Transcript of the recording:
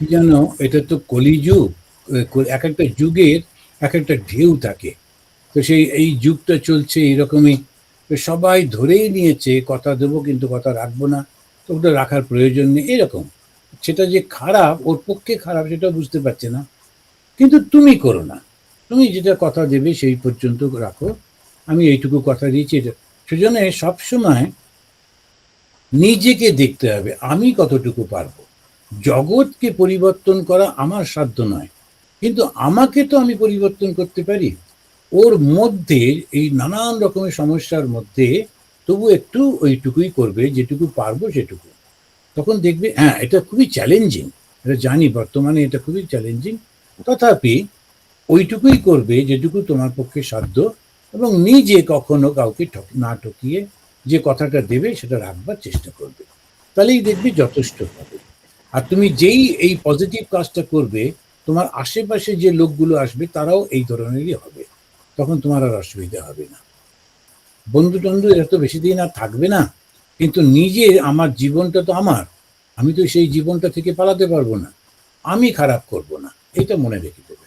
কি জানো, এটা তো কলিযুগ। এক একটা যুগের এক একটা ঢেউ থাকে। তো সেই, এই যুগটা চলছে এইরকমই। সবাই ধরেই নিয়েছে, কথা দেবো কিন্তু কথা রাখব না, তো ওটা রাখার প্রয়োজন নেই, এরকম। সেটা যে খারাপ, ওর পক্ষে খারাপ, সেটা বুঝতে পারছে না। কিন্তু তুমি করো না। তুমি যেটা কথা দেবে সেই পর্যন্ত রাখো। আমি এইটুকু কথা দিয়েছি, এটা সেজন্য সবসময় নিজেকে দেখতে হবে, আমি কতটুকু পারব। জগৎকে পরিবর্তন করা আমার সাধ্য নয়। কিন্তু আমাকে তো আমি পরিবর্তন করতে পারি। ওর মধ্যে, এই নানান রকমের সমস্যার মধ্যে তবু একটু ওইটুকুই করবে, যেটুকু পারব সেটুকু। তখন দেখবে হ্যাঁ এটা খুবই চ্যালেঞ্জিং এটা জানি, বর্তমানে এটা খুবই চ্যালেঞ্জিং তথাপি ওইটুকুই করবে, যেটুকু তোমার পক্ষে সাধ্য এবং নিজে কখনো কাউকে ঠক- না ঠকিয়ে যে কথাটা দেবে সেটা রাখবার চেষ্টা করবে। তাহলেই দেখবে যথেষ্ট হবে। আর তুমি যেই এই পজিটিভ কাজটা করবে, তোমার আশেপাশে যে লোকগুলো আসবে, তারাও এই ধরনেরই হবে। তখন তোমার আর অসুবিধা হবে না। বন্ধু টন্ধু এরা তো বেশি দিন আর থাকবে না। কিন্তু নিজে আমার জীবনটা তো আমার। আমি তো সেই জীবনটা থেকে পালাতে পারব না। আমি খারাপ করব না। এটা মনে রেখে দিও।